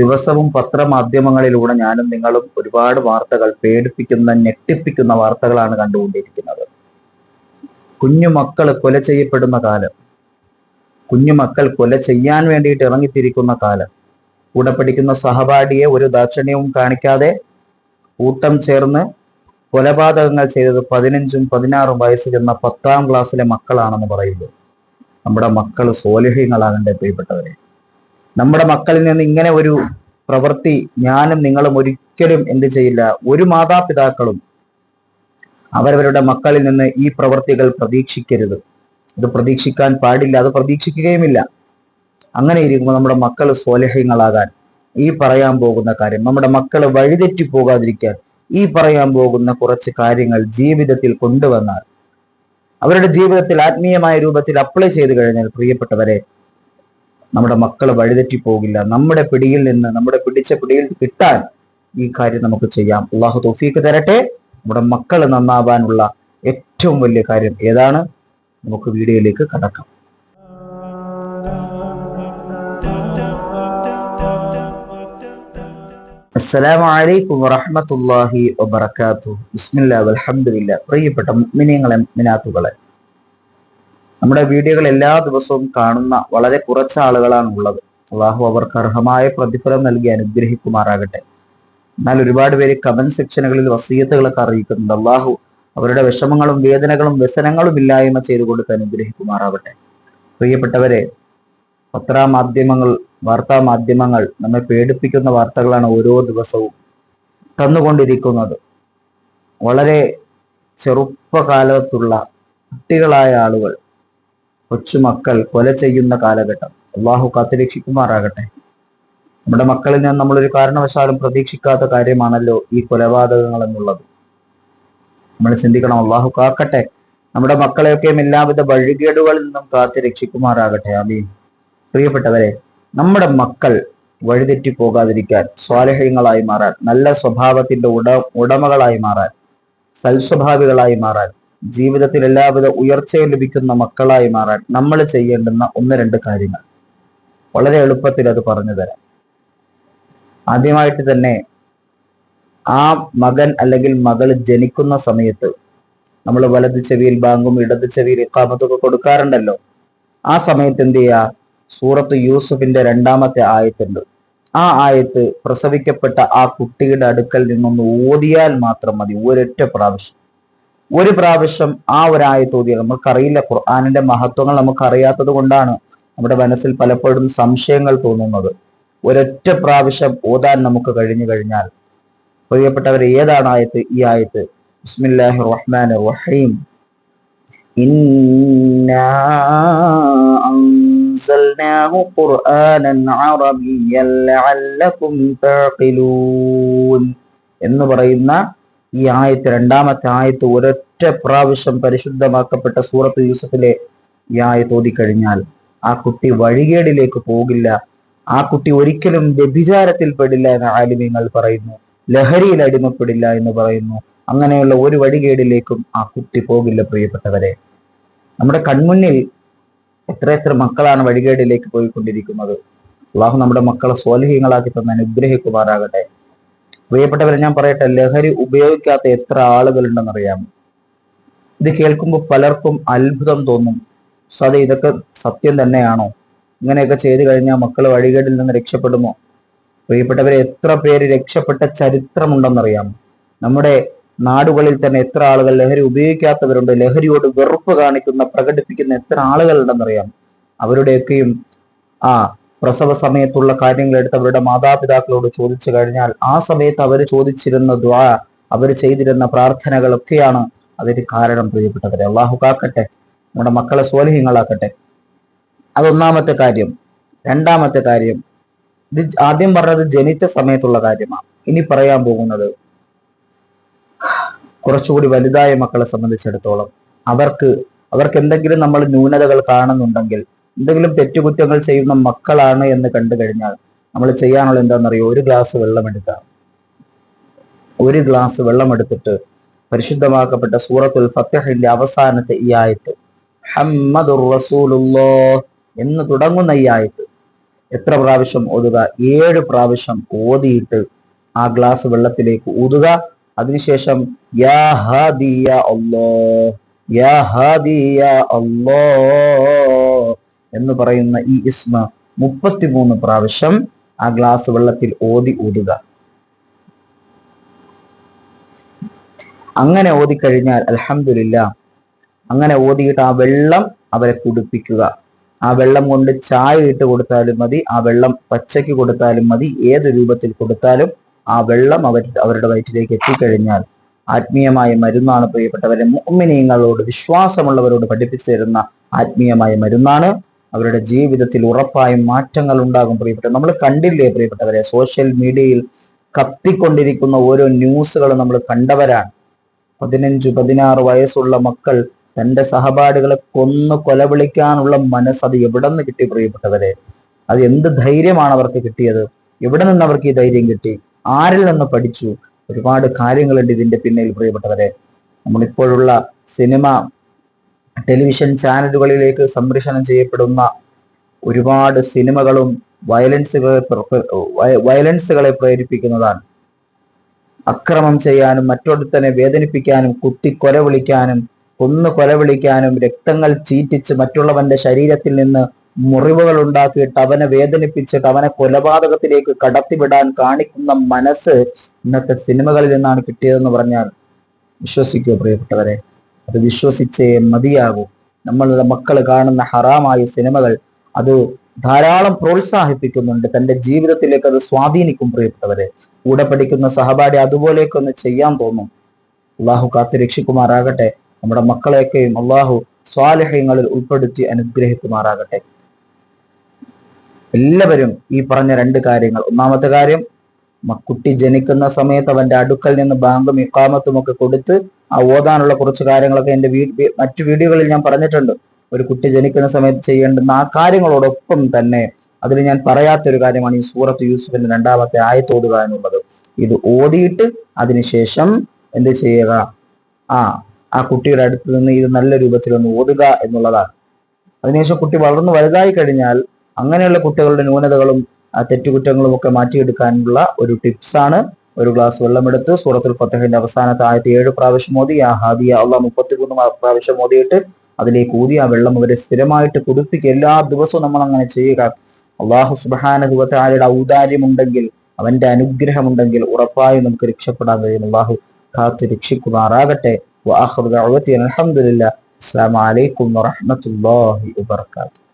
ദിവസവും പത്രമാധ്യമങ്ങളിലൂടെ ഞാനും നിങ്ങളും ഒരുപാട് വാർത്തകൾ പേടിപ്പിക്കുന്ന ഞെട്ടിപ്പിക്കുന്ന വാർത്തകളാണ് കണ്ടുകൊണ്ടിരിക്കുന്നത്. കുഞ്ഞു കുഞ്ഞുമക്കൾ കൊല ചെയ്യപ്പെടുന്ന കാലം കുഞ്ഞു മക്കൾ കൊല ചെയ്യാൻ വേണ്ടിയിട്ട് ഇറങ്ങിത്തിരിക്കുന്ന കാലം കൂടെ പഠിക്കുന്ന സഹപാഠിയെ ഒരു ദാക്ഷിണ്യവും കാണിക്കാതെ കൂട്ടം ചേർന്ന് കൊലപാതകങ്ങൾ ചെയ്തത് പതിനഞ്ചും പതിനാറും വയസ്സ് ചെന്ന പത്താം ക്ലാസ്സിലെ മക്കളാണെന്ന് പറയുമ്പോൾ നമ്മുടെ മക്കൾ സോലഹ്യങ്ങളാകണ്ടേ പ്രിയപ്പെട്ടവരെ. നമ്മുടെ മക്കളിൽ നിന്ന് ഇങ്ങനെ ഒരു പ്രവൃത്തി ഞാനും നിങ്ങളും ഒരിക്കലും എന്ത് ചെയ്യില്ല. ഒരു മാതാപിതാക്കളും അവരവരുടെ മക്കളിൽ നിന്ന് ഈ പ്രവൃത്തികൾ പ്രതീക്ഷിക്കരുത്. അത് പ്രതീക്ഷിക്കാൻ പാടില്ല അത് പ്രതീക്ഷിക്കുകയുമില്ല. അങ്ങനെ ഇരിക്കുമ്പോൾ നമ്മുടെ മക്കൾ സ്വലഹ്യങ്ങളാകാൻ ഈ പറയാൻ പോകുന്ന കാര്യം നമ്മുടെ മക്കൾ വഴിതെറ്റി പോകാതിരിക്കാൻ ഈ പറയാൻ പോകുന്ന കുറച്ച് കാര്യങ്ങൾ ജീവിതത്തിൽ കൊണ്ടുവന്നാൽ അവരുടെ ജീവിതത്തിൽ ആത്മീയമായ രൂപത്തിൽ അപ്ലൈ ചെയ്തു കഴിഞ്ഞാൽ പ്രിയപ്പെട്ടവരെ നമ്മുടെ മക്കൾ വഴിതെറ്റി പോകില്ല നമ്മുടെ പിടിയിൽ നിന്ന് നമ്മുടെ പിടിച്ച പിടിയിൽ കിട്ടാൻ ഈ കാര്യം നമുക്ക് ചെയ്യാം. അള്ളാഹു തൊഫീക്ക് തരട്ടെ. നമ്മുടെ മക്കൾ നന്നാവാനുള്ള ഏറ്റവും വലിയ കാര്യം ഏതാണ്? നമുക്ക് വീഡിയോയിലേക്ക് കടക്കാം. അസ്സലാമു അലൈക്കും വറഹ്മത്തുള്ളാഹി വബറകാതുഹു. വൽഹംദുലില്ലാ പ്രിയപ്പെട്ട മുഅ്മിനീങ്ങളെ മുഅ്മിനാത്തുകളെ. നമ്മുടെ വീഡിയോകൾ എല്ലാ ദിവസവും കാണുന്ന വളരെ കുറച്ച് ആളുകളാണ് ഉള്ളത് അള്ളാഹു അവർക്ക് അർഹമായ പ്രതിഫലം നൽകി അനുഗ്രഹിക്കുമാറാകട്ടെ. എന്നാൽ ഒരുപാട് പേര് കമന്റ് സെക്ഷനുകളിൽ വസീയത്തുകളൊക്കെ അറിയിക്കുന്നുണ്ട്. അള്ളാഹു അവരുടെ വിഷമങ്ങളും വേദനകളും വ്യസനങ്ങളും ഇല്ലായ്മ ചെയ്തു കൊടുത്ത് അനുഗ്രഹിക്കുമാറാവട്ടെ. പ്രിയപ്പെട്ടവരെ പത്രമാധ്യമങ്ങൾ വാർത്താ മാധ്യമങ്ങൾ നമ്മെ പേടിപ്പിക്കുന്ന വാർത്തകളാണ് ഓരോ ദിവസവും തന്നുകൊണ്ടിരിക്കുന്നത്. വളരെ ചെറുപ്പകാലത്തുള്ള കുട്ടികളായ ആളുകൾ കൊച്ചുമക്കൾ കൊല ചെയ്യുന്ന കാലഘട്ടം. അള്ളാഹു കാത്തുരക്ഷിക്കുമാറാകട്ടെ നമ്മുടെ മക്കളിൽ നിന്ന് നമ്മളൊരു കാരണവശാലും പ്രതീക്ഷിക്കാത്ത കാര്യമാണല്ലോ ഈ കൊലപാതകങ്ങൾ എന്നുള്ളത്. നമ്മൾ ചിന്തിക്കണം അള്ളാഹു കാക്കട്ടെ. നമ്മുടെ മക്കളെയൊക്കെയും എല്ലാവിധ വഴികേടുകളിൽ നിന്നും കാത്തു രക്ഷിക്കുമാറാകട്ടെ. പ്രിയപ്പെട്ടവരെ നമ്മുടെ മക്കൾ വഴിതെറ്റി പോകാതിരിക്കാൻ സ്വാലഹ്യങ്ങളായി മാറാൻ നല്ല സ്വഭാവത്തിന്റെ ഉട ഉടമകളായി മാറാൻ സൽസ്വഭാവികളായി മാറാൻ ജീവിതത്തിൽ എല്ലാവിധ ഉയർച്ചയും ലഭിക്കുന്ന മക്കളായി മാറാൻ നമ്മൾ ചെയ്യേണ്ടുന്ന ഒന്ന് രണ്ട് കാര്യങ്ങൾ. വളരെ എളുപ്പത്തിൽ അത് പറഞ്ഞു തരാം. ആദ്യമായിട്ട് തന്നെ ആ മകൻ അല്ലെങ്കിൽ മകൾ ജനിക്കുന്ന സമയത്ത് നമ്മൾ വലത് ചെവിയിൽ ബാങ്കും ഇടത് ചെവിയിൽ ഇക്കാമത്തൊക്കെ കൊടുക്കാറുണ്ടല്ലോ. ആ സമയത്ത് എന്ത് ചെയ്യുക? സൂറത്ത് യൂസുഫിന്റെ രണ്ടാമത്തെ ആയത്തുണ്ട്. ആ ആയത്ത് പ്രസവിക്കപ്പെട്ട ആ കുട്ടിയുടെ അടുക്കൽ നിന്നൊന്ന് ഓതിയാൽ മാത്രം മതി ഒരൊറ്റ പ്രാവശ്യം. ഒരു പ്രാവശ്യം ആ ഒരായത്തോതി നമുക്കറിയില്ല ഖുർആാനിന്റെ മഹത്വങ്ങൾ നമുക്കറിയാത്തത് കൊണ്ടാണ് നമ്മുടെ മനസ്സിൽ പലപ്പോഴും സംശയങ്ങൾ തോന്നുന്നത്. ഒരൊറ്റ പ്രാവശ്യം ഓതാൻ നമുക്ക് കഴിഞ്ഞു കഴിഞ്ഞാൽ പ്രിയപ്പെട്ടവർ ഏതാണ് ആയത്ത്? ഈ ആയത്ത് ബിസ്മില്ലാഹി റഹ്മാൻ റഹീം. എന്ന് പറയുന്ന ഈ ആയത്ത് രണ്ടാമത്തെ ആയത്ത് ഒരൊറ്റ പ്രാവശ്യം പരിശുദ്ധമാക്കപ്പെട്ട സൂറത്ത് യൂസഫിലെ ഈ ആയത്ത് ഓതിക്കഴിഞ്ഞാൽ ആ കുട്ടി വഴികേടിലേക്ക് പോകില്ല. ആ കുട്ടി ഒരിക്കലും വ്യഭിചാരത്തിൽ പെടില്ല എന്ന് ആലിമ്യങ്ങൾ പറയുന്നു. ലഹരിയിൽ അടിമപ്പെടില്ല എന്ന് പറയുന്നു. അങ്ങനെയുള്ള ഒരു വഴികേടിലേക്കും ആ കുട്ടി പോകില്ല പ്രിയപ്പെട്ടവരെ. നമ്മുടെ കൺമുന്നിൽ എത്ര എത്ര മക്കളാണ് വഴികേടിലേക്ക് പോയിക്കൊണ്ടിരിക്കുന്നത്. അള്ളാഹു നമ്മുടെ മക്കളെ സ്വാലിഹ്യങ്ങളാക്കി തന്നെ അനുഗ്രഹിക്കുമാറാകട്ടെ. പ്രിയപ്പെട്ടവരെ ഞാൻ പറയട്ടെ ലഹരി ഉപയോഗിക്കാത്ത എത്ര ആളുകളുണ്ടെന്നറിയാം ഇത് കേൾക്കുമ്പോൾ പലർക്കും അത്ഭുതം തോന്നും. സത ഇതൊക്കെ സത്യം തന്നെയാണോ? ഇങ്ങനെയൊക്കെ ചെയ്തു കഴിഞ്ഞാൽ മക്കൾ വഴികേടിൽ നിന്ന് രക്ഷപ്പെടുമോ? പ്രിയപ്പെട്ടവരെ എത്ര പേര് രക്ഷപ്പെട്ട ചരിത്രമുണ്ടെന്നറിയാം നമ്മുടെ നാടുകളിൽ തന്നെ എത്ര ആളുകൾ ലഹരി ഉപയോഗിക്കാത്തവരുണ്ട് ലഹരിയോട് വെറുപ്പ് കാണിക്കുന്ന പ്രകടിപ്പിക്കുന്ന എത്ര ആളുകളുണ്ടെന്നറിയാം അവരുടെയൊക്കെയും ആ പ്രസവ സമയത്തുള്ള കാര്യങ്ങൾ എടുത്ത് അവരുടെ മാതാപിതാക്കളോട് ചോദിച്ചു കഴിഞ്ഞാൽ ആ സമയത്ത് അവർ ചോദിച്ചിരുന്ന ദ്വാ അവർ ചെയ്തിരുന്ന പ്രാർത്ഥനകളൊക്കെയാണ് അതിന് കാരണം പ്രിയപ്പെട്ടവരെ. അള്ളാഹു കാക്കട്ടെ നമ്മുടെ മക്കളെ സ്വാലിഹ്യങ്ങളാക്കട്ടെ. അതൊന്നാമത്തെ കാര്യം. രണ്ടാമത്തെ കാര്യം ഇത് ആദ്യം പറഞ്ഞത് ജനിച്ച സമയത്തുള്ള കാര്യമാണ്. ഇനി പറയാൻ പോകുന്നത് കുറച്ചുകൂടി വലുതായ മക്കളെ സംബന്ധിച്ചിടത്തോളം അവർക്ക് അവർക്ക് എന്തെങ്കിലും നമ്മൾ ന്യൂനതകൾ കാണുന്നുണ്ടെങ്കിൽ എന്തെങ്കിലും തെറ്റുകുറ്റങ്ങൾ ചെയ്യുന്ന മക്കളാണ് എന്ന് കണ്ടു കഴിഞ്ഞാൽ നമ്മൾ ചെയ്യാനുള്ള എന്താണെന്നറിയോ? ഒരു ഗ്ലാസ് വെള്ളം എടുക്കുക. ഒരു ഗ്ലാസ് വെള്ളം എടുത്തിട്ട് പരിശുദ്ധമാക്കപ്പെട്ട സൂറത്തുൽ ഫത്തഹിന്റെ അവസാനത്തെ ഈ ആയത്ത് ഹമ്മദുർ റസൂലുള്ളാ എന്ന് തുടങ്ങുന്ന ഈ ആയത്ത്. എത്ര പ്രാവശ്യം ഓതുക? ഏഴ് പ്രാവശ്യം ഓതിയിട്ട് ആ ഗ്ലാസ് വെള്ളത്തിലേക്ക് ഊതുക. അതിനുശേഷം യാ ഹാദിയ അല്ലോ യാ ഹാദിയ അല്ലോ എന്ന് പറയുന്ന ഈ ഇസ്മ മുപ്പത്തിമൂന്ന് പ്രാവശ്യം ആ ഗ്ലാസ് വെള്ളത്തിൽ ഓതി ഊതുക. അങ്ങനെ ഓതിക്കഴിഞ്ഞാൽ അലഹമില്ല അങ്ങനെ ഓതിയിട്ട് ആ വെള്ളം അവരെ കുടിപ്പിക്കുക. ആ വെള്ളം കൊണ്ട് ചായ ഇട്ട് കൊടുത്താലും മതി ആ വെള്ളം പച്ചയ്ക്ക് കൊടുത്താലും മതി ഏത് രൂപത്തിൽ കൊടുത്താലും ആ വെള്ളം അവർ അവരുടെ വയറ്റിലേക്ക് എത്തിക്കഴിഞ്ഞാൽ ആത്മീയമായ മരുന്നാണ് പ്രിയപ്പെട്ടവരെ മുഅ്മിനീങ്ങളോട് വിശ്വാസമുള്ളവരോട് പഠിപ്പിച്ചു തരുന്ന ആത്മീയമായ മരുന്നാണ്. അവരുടെ ജീവിതത്തിൽ ഉറപ്പായും മാറ്റങ്ങൾ ഉണ്ടാകും പ്രിയപ്പെട്ട നമ്മൾ കണ്ടില്ലേ പ്രിയപ്പെട്ടവരെ സോഷ്യൽ മീഡിയയിൽ കത്തിക്കൊണ്ടിരിക്കുന്ന ഓരോ ന്യൂസുകൾ നമ്മൾ കണ്ടവരാണ്. പതിനഞ്ചു പതിനാറ് വയസ്സുള്ള മക്കൾ തന്റെ സഹപാഠികളെ കൊന്നു കൊലവിളിക്കാനുള്ള മനസ്സ് അത് എവിടെ നിന്ന് കിട്ടി പ്രിയപ്പെട്ടവരെ? അത് എന്ത് ധൈര്യമാണ് അവർക്ക് കിട്ടിയത്? എവിടെ നിന്ന് അവർക്ക് ഈ ധൈര്യം കിട്ടി? ആരിൽ നിന്ന് പഠിച്ചു? ഒരുപാട് കാര്യങ്ങളുണ്ട് ഇതിന്റെ പിന്നിൽ പ്രിയപ്പെട്ടവരെ. നമ്മളിപ്പോഴുള്ള സിനിമ ടെലിവിഷൻ ചാനലുകളിലേക്ക് സംപ്രേഷണം ചെയ്യപ്പെടുന്ന ഒരുപാട് സിനിമകളും വയലൻസുകളെ വയലൻസുകളെ പ്രേരിപ്പിക്കുന്നതാണ്. അക്രമം ചെയ്യാനും മറ്റൊരുത്തനെ വേദനിപ്പിക്കാനും കുത്തി കൊല വിളിക്കാനും കൊന്നു കൊല വിളിക്കാനും രക്തങ്ങൾ ചീറ്റിച്ച് മറ്റുള്ളവന്റെ ശരീരത്തിൽ നിന്ന് മുറിവുകൾ ഉണ്ടാക്കിയിട്ട് അവനെ വേദനിപ്പിച്ചിട്ട് അവനെ കൊലപാതകത്തിലേക്ക് കടത്തിവിടാൻ കാണിക്കുന്ന മനസ്സ് ഇന്നത്തെ സിനിമകളിൽ നിന്നാണ് കിട്ടിയതെന്ന് പറഞ്ഞാൽ വിശ്വസിക്കുക പ്രിയപ്പെട്ടവരെ. അത് വിശ്വസിച്ചേ മതിയാകൂ. നമ്മളുടെ മക്കൾ കാണുന്ന ഹറാമായ സിനിമകൾ അത് ധാരാളം പ്രോത്സാഹിപ്പിക്കുന്നുണ്ട്. തന്റെ ജീവിതത്തിലേക്ക് അത് സ്വാധീനിക്കും പ്രിയപ്പെട്ടവരെ. കൂടെ പഠിക്കുന്ന സഹപാഠി അതുപോലെയൊക്കെ ചെയ്യാൻ തോന്നും. അള്ളാഹു കാത്തു രക്ഷിക്കുമാറാകട്ടെ. നമ്മുടെ മക്കളെയൊക്കെയും അള്ളാഹു സ്വാലഹ്യങ്ങളിൽ ഉൾപ്പെടുത്തി അനുഗ്രഹിക്കുമാറാകട്ടെ. എല്ലാവരും ഈ പറഞ്ഞ രണ്ട് കാര്യങ്ങൾ. ഒന്നാമത്തെ കാര്യം കുട്ടി ജനിക്കുന്ന സമയത്ത് അവന്റെ അടുക്കൽ നിന്ന് ബാങ്കും ഇക്കാമത്തും ഒക്കെ കൊടുത്ത് ആ ഓതാനുള്ള കുറച്ച് കാര്യങ്ങളൊക്കെ എന്റെ മറ്റു വീഡിയോകളിൽ ഞാൻ പറഞ്ഞിട്ടുണ്ട്. ഒരു കുട്ടി ജനിക്കുന്ന സമയത്ത് ചെയ്യേണ്ടുന്ന ആ കാര്യങ്ങളോടൊപ്പം തന്നെ അതിൽ ഞാൻ പറയാത്തൊരു കാര്യമാണ് ഈ സൂറത്ത് യൂസുഫിന്റെ രണ്ടാമത്തെ ആയത്തോടുക എന്നുള്ളത്. ഇത് ഓതിയിട്ട് അതിനുശേഷം എന്ത് ചെയ്യുക? ആ ആ കുട്ടിയുടെ അടുത്ത് നിന്ന് ഇത് നല്ല രൂപത്തിൽ ഒന്ന് ഓതുക എന്നുള്ളതാണ്. അതിനുശേഷം കുട്ടി വളർന്നു വലുതായി കഴിഞ്ഞാൽ അങ്ങനെയുള്ള കുട്ടികളുടെ ന്യൂനതകളും തെറ്റുകുറ്റങ്ങളും ഒക്കെ മാറ്റിയെടുക്കാനുള്ള ഒരു ടിപ്സാണ്. ഒരു ഗ്ലാസ് വെള്ളമെടുത്ത് സൂറത്തുൽ ഫത്തഹിന്റെ അവസാനത്തെ ആയിരത്തി ഏഴ് പ്രാവശ്യം മോദി ആ ഹാദിയ അള്ളാഹ് മുപ്പത്തിമൂന്ന് പ്രാവശ്യം മോദിയിട്ട് അതിലേക്ക് ഊതി ആ വെള്ളം അവരെ സ്ഥിരമായിട്ട് കുടിപ്പിക്കുക. എല്ലാ ദിവസവും നമ്മൾ അങ്ങനെ ചെയ്യുക. അള്ളാഹു സുബാന ദുവത്താലയുടെ ഔദാര്യമുണ്ടെങ്കിൽ അവന്റെ അനുഗ്രഹമുണ്ടെങ്കിൽ ഉറപ്പായും നമുക്ക് രക്ഷപ്പെടാൻ കഴിയും. അള്ളാഹു കാത്ത് രക്ഷിക്കുമാറാകട്ടെ. അലഹമുല്ല അസ്സാം വലൈക്കും വാഹമത്തല്ലാഹി വാത്തു